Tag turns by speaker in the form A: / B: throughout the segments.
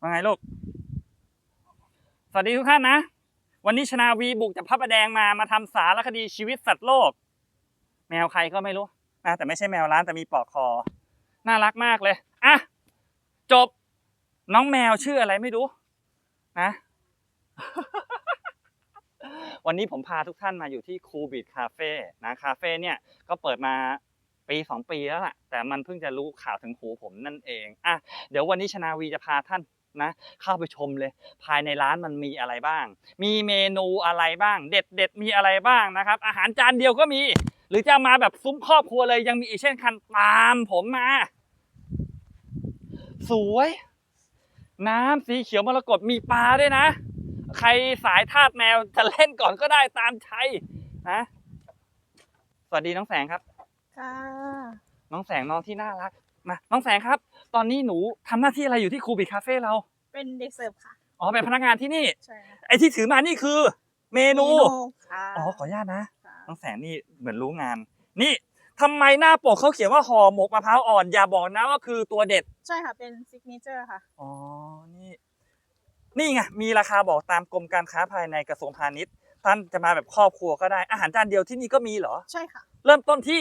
A: ว่าไงลูก สวัสดีทุกท่านนะ วันนี้ชนาวีบุกจากพระประแดงมา มาทำสารคดีชีวิตสัตว์โลก แมวใครก็ไม่รู้นะแต่ไม่ใช่แมวร้านแต่มีปลอกคอ น่ารักมากเลย อะ จบ น้องแมวชื่ออะไรไม่รู้ นะ วันนี้ผมพาทุกท่านมาอยู่ที่คูบิดคาเฟ่นะคาเฟ่เนี่ยก็เปิดมาปีสองปีแล้วล่ะ แต่มันเพิ่งจะรู้ข่าวถึงหูผมนั่นเองอะเดี๋ยววันนี้ชนาวีจะพาท่าน นะเข้าไปชมเลย ภายในร้านมันมีอะไรบ้าง มีเมนูอะไรบ้าง เด็ดเด็ดๆมีอะไรบ้างนะครับ อาหารจานเดียวก็มี หรือจะมาแบบซุ้มครอบครัวเลยยังมีอีกเช่นคันตามผมมา สวย น้ำสีเขียวมรกตมีปลาด้วยนะ ใครสายทาสแมวจะเล่นก่อนก็ได้ตามใจนะสวัสดีน้องแสงครับ
B: ค่ะ
A: น้องแสงน้องที่น่ารักมาน้องแสงครับ ตอนนี้หนูทำหน้าที่อะไรอยู่ที่ครูบิคาเฟ่เรา
B: เป็นเด็กเสิร์ฟค่ะ
A: อ๋อ เป็นพนักงานที่นี่
B: ใช่ค่ะ
A: ไอที่ถือมานี่คือ เมนู
B: ค่ะ
A: อ๋อ ขออนุญาตนะ
B: ค่ะ
A: น้องแสงนี่เหมือนรู้งาน นี่ทำไมหน้าปกเขาเขียนว่าห่อหมกมะพร้าวอ่อน อย่าบอกนะว่าคือตัวเด็ด
B: ใช่ค่ะ เป็นซิกเนเจอร์ค่ะ
A: อ๋อ นี่ นี่ไง มีราคาบอกตามกรมการค้าภายในกระทรวงพาณิชย์ ท่านจะมาแบบครอบครัวก็ได้ อาหารจานเดียวที่นี่ก็มีเหรอ
B: ใช่ค่ะ
A: เริ่มต้นที่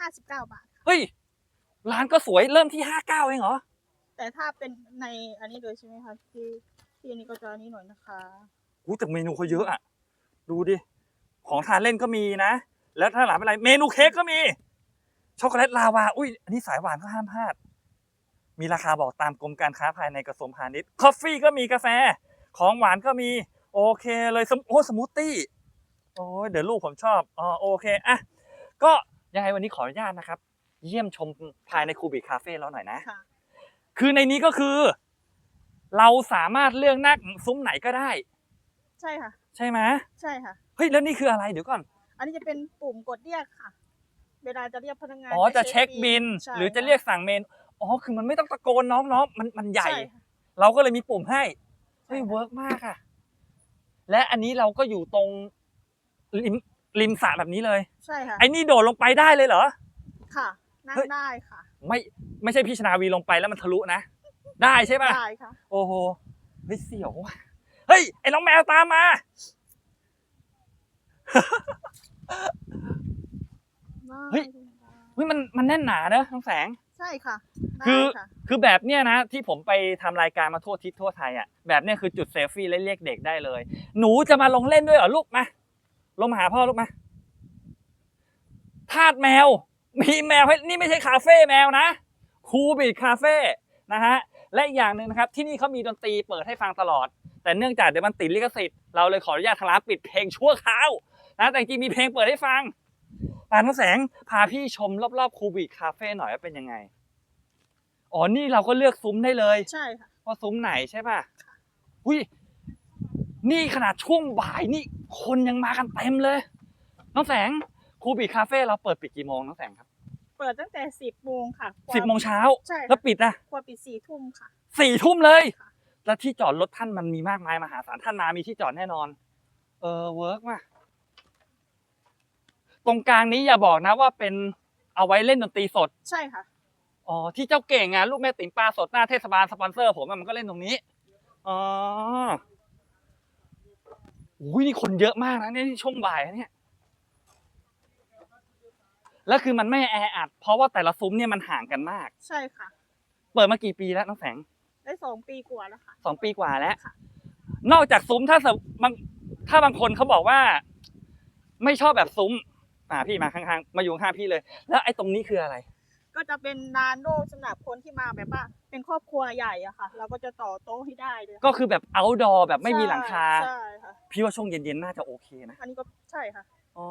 B: 59 บาท
A: เฮ้ย ร้านก็สวยเริ่มที่ห้าเก้าเองเหรอ
B: แต่ถ้าเป็นในอันนี้เลยใช่ไหมคะที่ที่อันนี้ก็จะอันนี้หน่อยนะคะ
A: อู้แต่เมนูเขาเยอะอะ ดูดิ ของทานเล่นก็มีนะ แล้วถ้าหลานเป็นไร เมนูเค้กก็มี ช็อกโกแลตลาวา อุ้ย อันนี้สายหวานก็ห้ามพลาด มีราคาบอกตามกรมการค้าภายในกระทรวงพาณิชย์คอฟฟี่ก็มีกาแฟ ของหวานก็มี โอเคเลยสมโอ้สมูทตี้ โอ้ยเดี๋ยวลูกผมชอบ อ๋อโอเค อะ ก็ยังไงวันนี้ขออนุญาตนะครับ เยี่ยมชมภายในคูบิคาเฟ่เราหน่อยนะ
B: ค่ะ
A: คือในนี้ก็คือ เราสามารถเลือกนั่งซุ้มไหนก็ได้
B: ใช่ค่ะ
A: ใช่ไหม
B: ใช่ค่ะ
A: เฮ้ยแล้วนี่คืออะไรเดี๋ยวก่อน
B: อันนี้จะเป็นปุ่มกดเรียกค่ะ เวลาจะเรียกพนักงาน
A: อ๋อจะเช็คบิน
B: ใช่
A: หรือจะเรียกสั่งเมน อ๋อคือมันไม่ต้องตะโกนน้องๆ มันมันใหญ่
B: ช่ค่ะ
A: เราก็เลยมีปุ่มให้ เฮ้ย
B: ใช่ค่ะ
A: เวิร์กมากอะและอันนี้เราก็อยู่ตรงริมริมสระแบบนี้เลย
B: ใช่ค่ะ
A: ไอ้นี่โดดลงไปได้เลยเหรอ
B: ค่ะ นั่ง
A: เฮ้ย
B: ได้ค่ะ
A: ไม่ไม่ใช่พี่ชนาวีลงไปแล้วมันทะลุนะ ได้ใช่ป่ะ
B: ได้ค่ะ
A: โอ้โหเฮ้ยเสียวว่ะเฮ้ยไอ้น้องแมวตามมา เฮ้ย เฮ้ยมันมันแน่นหนาเนอะน้องแสง
B: ใช่ค่ะได้
A: คือ
B: ค่ะ
A: คือแบบเนี้ยนะ ที่ผมไปทำรายการมาทั่วทิศทั่วไทยอะแบบเนี้ยคือจุดเซลฟี่และเรียกเด็กได้เลย หนูจะมาลงเล่นด้วยเหรอลูกมาลงมาหาพ่อลูกมาทาดแมว มีแมวให้นี่ไม่ใช่คาเฟ่แมวนะคูบิดคาเฟ่นะฮะและอีกอย่างหนึ่งนะครับที่นี่เขามีดนตรีเปิดให้ฟังตลอด แต่เนื่องจากเดี๋ยวมันติดลิขสิทธิ์เราเลยขออนุญาตทางร้านปิดเพลงชั่วคราวนะแต่จริงๆมีเพลงเปิดให้ฟังปานน้ำแสงพาพี่ชมรอบๆคูบิดคาเฟ่หน่อยว่าเป็นยังไงอ๋อนี่เราก็เลือกซุ้มได้เลย
B: ใช่ค่ะ
A: ว่าซุ้มไหนใช่ป่ะอุ้ยนี่ขนาดช่วงบ่ายนี่คนยังมากันเต็มเลย น้องแสง ครูบีคาเฟ่เราเปิดปิดกี่โมงน้องแสงครับ
B: เปิดตั้งแต่10โมงค่ะกว่า
A: สิบโมงเช้า
B: ใช่ค่ะ
A: แล้วปิดนะ
B: กว่าปิด4ทุ่มค่ะ
A: สี่ทุ่มเลย
B: ค่ะ
A: แล้วที่จอดรถท่านมันมีมากมายมหาศาลท่านมามีที่จอดแน่นอน เออเวิร์กมากตรงกลางนี้อย่าบอกนะว่าเป็นเอาไว้เล่นดนตรีสด
B: ใช่ค่ะ
A: อ๋อที่เจ้าเก่งอะลูกแม่ติ๋มปลาสดหน้าเทศบาลสปอนเซอร์ผมอะมันก็เล่นตรงนี้อ๋ออุ้ยนี่คนเยอะมากนะเนี่ยนี่ช่วงบ่ายนะเนี่ย แล้วคือมันไม่แออัด เพราะว่าแต่ละซุ้มเนี่ยมันห่างกันมาก
B: ใช่ค่ะ
A: เปิดมากี่ปีแล้วน้องแสง
B: ได้สองปีกว่าแล้วค่ะ
A: สองปีกว่าแล้ว
B: ค่ะ
A: นอกจากซุ้มถ้าสมบางถ้าบางคนเขาบอกว่า ไม่ชอบแบบซุ้ม อ่าพี่มาข้างๆมาอยู่ข้างๆพี่เลย แล้วไอ้ตรงนี้คืออะไร
B: ก็จะเป็นร้านโล่สำหรับคนที่มาแบบว่า เป็นครอบครัวใหญ่อะค่ะ เราก็จะต่อโต๊ะให้ได้เลย
A: ก็คือแบบ outdoor แบบไม่มีหลังคา
B: ใช่ค่ะ
A: พี่ว่าช่วงเย็นๆน่าจะโอเคนะ
B: อันนี้ก็ใช่ค่ะ
A: อ๋อ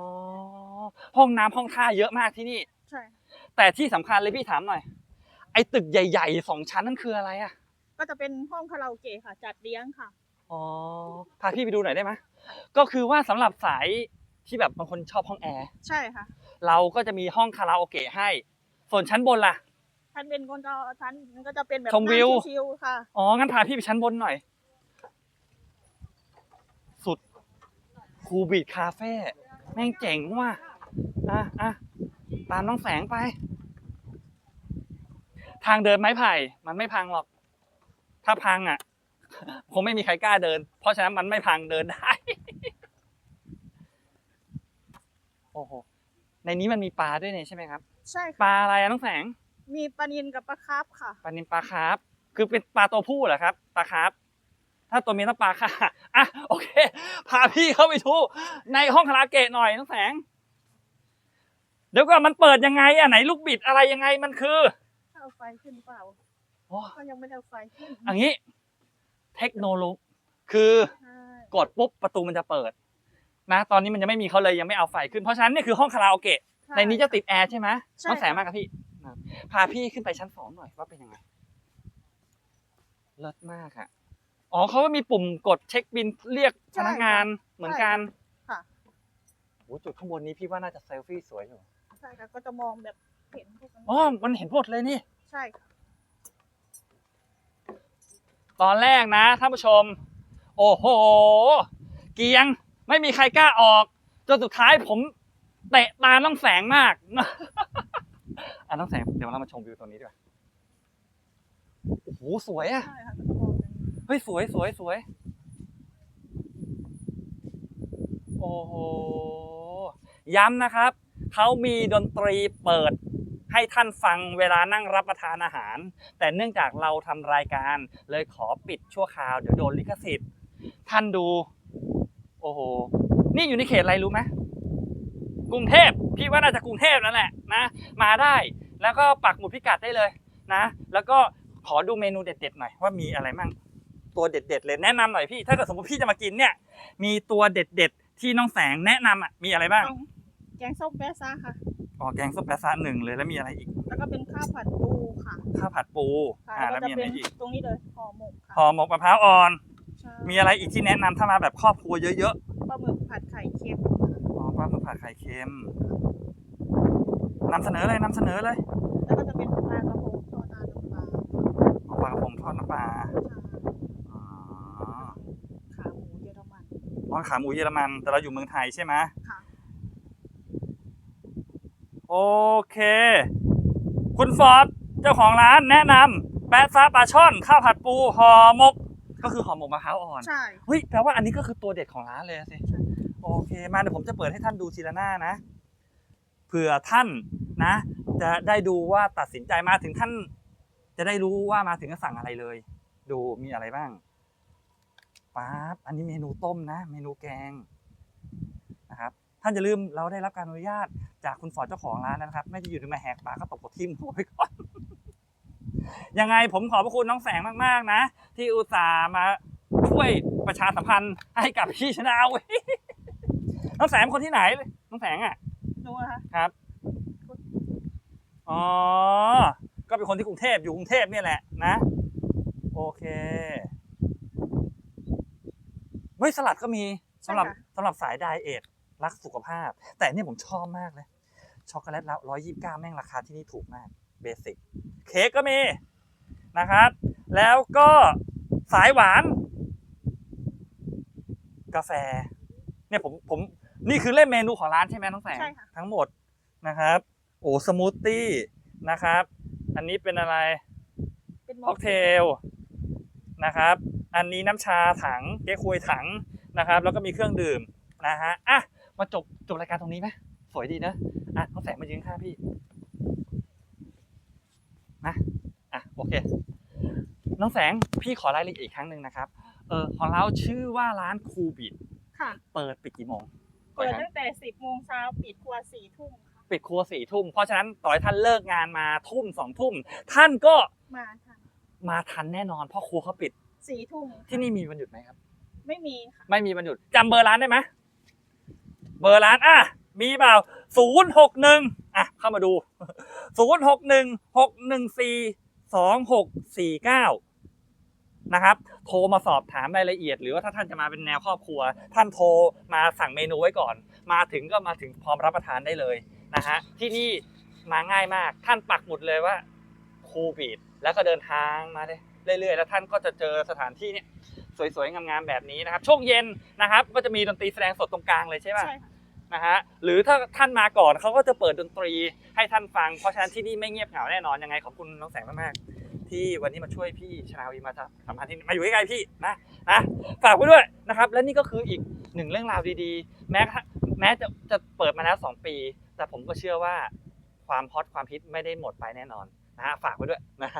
A: ห้องน้ำห้องท่าเยอะมากที่นี่
B: ใช่
A: แต่ที่สำคัญเลยพี่ถามหน่อย ไอ้ตึกใหญ่ๆสองชั้นนั่นคืออะไรอะ
B: ก็จะเป็นห้องคาราโอเกะค่ะ จัดเลี้ยงค่ะ
A: อ๋อพาพี่ไปดูหน่อยได้ไหมก็คือว่าสำหรับสายที่แบบบางคนชอบห้องแอร์
B: ใช่ค่ะ
A: เราก็จะมีห้องคาราโอเกะให้ ส่วนชั้นบนล่ะ
B: ท่านเป็นคนจะท่านมันก็จะเป็นแบบ
A: ชมวิว
B: นั่งชิวๆค่ะ
A: อ๋อ งั้นพาพี่ไปชั้นบนหน่อย สุดคูบีดคาเฟ่แม่งเจ๋งว่ะอะอะตามน้องแสงไป ทางเดินไม้ไผ่ มันไม่พังหรอก ถ้าพังอะคงไม่มีใครกล้าเดิน เพราะฉะนั้นมันไม่พังเดินได้ โอ้โห ในนี้มันมีปลาด้วยเนี่ยใช่ไหมครับ
B: ใช่
A: ป
B: ค่ะ
A: ลาอะไรอะน้องแสง
B: มีปลานินกับปลาคาร์ฟค่ะ
A: ปลานินปลาคาร์ฟคือเป็นปลาตัวผู้เหรอครับ ปลาคาร์ฟ ถ้าตัวเมียต้องปลาค่ะอะโอเค พาพี่เข้าไปดูในห้องคาราโอเกะหน่อยน้องแสง เดี๋ยวก่อนมันเปิดยังไงอะไหนลูกบิดอะไรยังไงมันคือ
B: เอาไฟขึ้นเปล่า
A: โอ้
B: ก็ยังไม่ได้เอาไฟขึ้น
A: อันนี้ เทคโนโลยีคือ
B: ใช่
A: กดปุ๊บประตูมันจะเปิด นะ ตอนนี้มันยังไม่มีเขาเลยยังไม่เอาไฟขึ้นเพราะฉะนั้นนี่คือห้องคาราโอเกะ
B: ช่
A: ในนี้จะติดแอร์ใช่ไหม
B: ใช่
A: น้องแสง
B: ค่ะ
A: มากกับพี่นะพาพี่ขึ้นไปชั้นสองหน่อยว่าเป็นยังไงเลิศมากอะ อ๋อเขาก็มีปุ่มกดเช็คบินเรียกพนักงานเหมือนกัน
B: ค่ะ
A: โอ้จุดข้างบนนี้พี่ว่าน่าจะเซลฟี่สวยอยู่
B: ใช่ค่ะก็จะมองแบบเห็นพวกนั้น
A: อ๋อมันเห็นหมดเลยนี่
B: ใช่ค่ะ
A: ตอนแรกนะท่านผู้ชม โอ้โห เกียงไม่มีใครกล้าออกจนสุดท้ายผมเตะตาน้องแสงมากอะน้องแสงเดี๋ยวเรามาชมวิวตรงนี้ดีกว่าโอ้โหสวยอะ
B: ใช่ค่ะ
A: ฮ้ยสวยสวยสวย โอ้โห ย้ำนะครับ เขามีดนตรีเปิดให้ท่านฟังเวลานั่งรับประทานอาหาร แต่เนื่องจากเราทำรายการเลยขอปิดชั่วคราวเดี๋ยวโดนลิขสิทธิ์ ท่านดู โอ้โห นี่อยู่ในเขตอะไรรู้ไหมกรุงเทพพี่ว่าน่าจะกรุงเทพนั่นแหละนะ มาได้แล้วก็ปักหมุดพิกัดได้เลยนะ แล้วก็ขอดูเมนูเด็ดๆหน่อยว่ามีอะไรมั่ง ตัวเด็ดๆเลยแนะนำหน่อยพี่ ถ้าเกิดสมมติพี่จะมากินเนี่ย มีตัวเด็ดๆที่น้องแสงแนะนำอะมีอะไรบ้าง
B: ต้องแกงส้มแปะซาค่ะ
A: อ๋อแกงส้มแปะซะหนึ่งเลยแล้วมีอะไรอีก
B: แล้วก็เป็นข้าวผัดปูค่ะ
A: ข้าวผัดปู
B: ค่ะ
A: อ่า
B: แล้
A: แล้วว
B: ก็
A: มี
B: จะ
A: อะไร
B: เป็น
A: อีก
B: ตรงนี้เลยห่อหมกค่ะ
A: ห่อหมกมะพร้าวอ่อน
B: ใช่
A: มีอะไรอีกที่แนะนำถ้ามาแบบครอบครัวเยอะ
B: ปลาหมึกผัดไข่เค็ม
A: ๆอ๋อปลาหมึกผัดไข่เค็มนำเสนอเลยนำเสนอเลย
B: แล้วก็จะเป็นปลากระพงทอดน้ำปลา
A: อ๋อปลากระพงทอดน้ำปลา
B: ใช่
A: อ๋อ
B: ขาหมูเยอรมัน
A: อ๋อขาหมูเยอรมัน แต่เราอยู่เมืองไทยใช่ไหม
B: ค่ะ
A: โอเค คุณฟอร์ดเจ้าของร้านแนะนำแปะซาปลาช่อน ข้าวผัดปูห่อหมก ก็คือห่อหมกมะพร้าวอ่อน
B: ใช่
A: เฮ้ยแปลว่าอันนี้ก็คือตัวเด็ดของร้านเลยสิ
B: ใช่
A: โอเค มาเดี๋ยวผมจะเปิดให้ท่านดูทีละหน้านะ เผื่อท่านนะ จะได้ดูว่าตัดสินใจมาถึงท่าน จะได้รู้ว่ามาถึงจะสั่งอะไรเลย ดูมีอะไรบ้าง ป๊าบอันนี้เมนูต้มนะ เมนูแกงนะครับท่านอย่าลืมเราได้รับการอนุญาตจากคุณฟอร์ดเจ้าของร้านนะครับ ไม่จะอยู่ที่มาแหกปากก็ตกกดทิมหัวไปก่อนยังไงผมขอบพระคุณน้องแสงมากๆนะ ที่อุตส่าห์มาช่วยประชาสัมพันธ์ให้กับพี่ชนะเว้ยน้องแสงเป็นคนที่ไหน น้องแสงอะ
B: ดูนะคะ
A: ครับอ๋อก็เป็นคนที่กรุงเทพอยู่กรุงเทพเนี่ยแหละนะ โอเค เฮ้ยสลัดก็มีสำหรับสำหรับสายไดเอทรักสุขภาพ แต่เนี่ยผมชอบมากเลย ช็อกโกแลตแล้วร้อยยี่สิบเก้าแม่งราคาที่นี่ถูกมากเบสิกเค้กก็มีนะครับ แล้วก็สายหวาน กาแฟ เนี่ยผมผมนี่คือเล่นเมนูของร้านใช่ไหมน้องแสง
B: ใช่ค่ะ
A: ทั้งหมดนะครับ โอ้สมูทตี้นะครับ อันนี้เป็นอะไร
B: เป็นม
A: ค็อกเทลนะครับ อันนี้น้ำชาถังเก๊กฮวยถังนะครับ แล้วก็มีเครื่องดื่มนะฮะอะมาจบจบรายการตรงนี้ไหมสวยดีนะอะน้องแสงมายืนข้างพี่นะอะโอเคน้องแสงพี่ขอรายละเอียดอีกครั้งหนึ่งนะครับเออของเราชื่อว่าร้านคูบิด
B: ค่ะ
A: เปิดปิดกี่โมง
B: เปิดตั้งแต่สิบโมงเช้าปิดครัวสี่ทุ่มค่ะ
A: ปิดครัวสี่ทุ่มเพราะฉะนั้นต่อให้ท่านเลิกงานมาทุ่มสองทุ่มท่านก็
B: มาทัน
A: มาทันแน่นอนเพราะครัวเขาปิด
B: สี่ทุ่ม
A: ที่นี่มีวันหยุดไหมครับ
B: ไม่มีค่ะ
A: ไม่มีวันหยุดจำเบอร์ร้านได้ไหมเบอร์ร้านอะมีเปล่าศูนย์หกหนึ่งอะเข้ามาดูศูนย์หกหนึ่งหกหนึ่งสี่สองหกสี่เก้านะครับ โทรมาสอบถามรายละเอียด หรือว่าถ้าท่านจะมาเป็นแนวครอบครัว ท่านโทรมาสั่งเมนูไว้ก่อน มาถึงก็มาถึงพร้อมรับประทานได้เลยนะฮะที่นี่มาง่ายมากท่านปักหมุดเลยว่าคูบีดแล้วก็เดินทางมาเลย เรื่อยๆ แล้วท่านก็จะเจอสถานที่เนี่ยสวยๆ งามๆ แบบนี้นะครับ ช่วงเย็นนะครับ ก็จะมีดนตรีแสดงสดตรงกลางเลยใช่ป่ะ
B: ใช่ค่ะ
A: นะฮะ หรือถ้าท่านมาก่อนเขาก็จะเปิดดนตรีให้ท่านฟัง เพราะฉะนั้นที่นี่ไม่เงียบเหงาแน่นอน ยังไงขอบคุณน้องแสงมากๆ ที่วันนี้มาช่วยพี่ชนาวีมาสัมพันธ์ที่มาอยู่ใกล้ๆพี่นะนะฝากไว้ด้วยนะครับ และนี่ก็คืออีกหนึ่งเรื่องราวดีๆ แม้กระทั่งแม้จะจะเปิดมาแล้วสองปี แต่ผมก็เชื่อว่าความฮอตความฮิตไม่ได้หมดไปแน่นอนนะฮะฝากไว้ด้วยนะ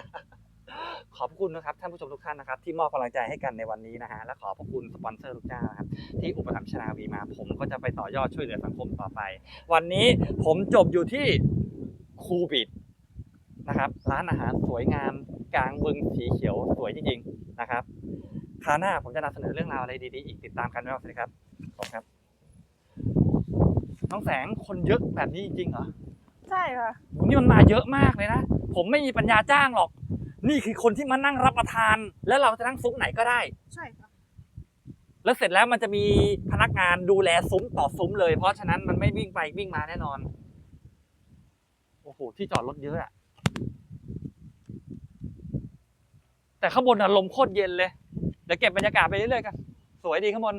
A: ขอบพระคุณนะครับท่านผู้ชมทุกท่านนะครับที่มอบกำลังใจให้กันในวันนี้นะฮะและขอบพระคุณสปอนเซอร์ทุกเจ้านะครับที่อุปถัมภ์ชนาวีมาผมก็จะไปต่อยอดช่วยเหลือสังคมต่อไป วันนี้ผมจบอยู่ที่คูบิดนะครับร้านอาหารสวยงาม กลางบึงสีเขียวสวยจริงๆนะครับคราวหน้าผมจะนำเสนอเรื่องราวอะไรดีๆอีกติดตามกันนะครับสวัสดีครับขอบคุณครับ น้องแสงคนเยอะแบบนี้จริงๆเหรอ
B: ใช่ค่ะ
A: โหนี่มันมาเยอะมากเลยนะ ผมไม่มีปัญญาจ้างหรอก นี่คือคนที่มานั่งรับประทาน แล้วเราจะนั่งซุ้มไหนก็ได้
B: ใช่ค่ะ
A: แล้วเสร็จแล้วมันจะมีพนักงานดูแลซุ้มต่อซุ้มเลย เพราะฉะนั้นมันไม่วิ่งไปวิ่งมาแน่นอน โอ้โห ที่จอดรถเยอะอะแต่ข้างบนอะลมโคตรเย็นเลย เดี๋ยวเก็บบรรยากาศไปเรื่อยๆกัน สวยดีข้างบน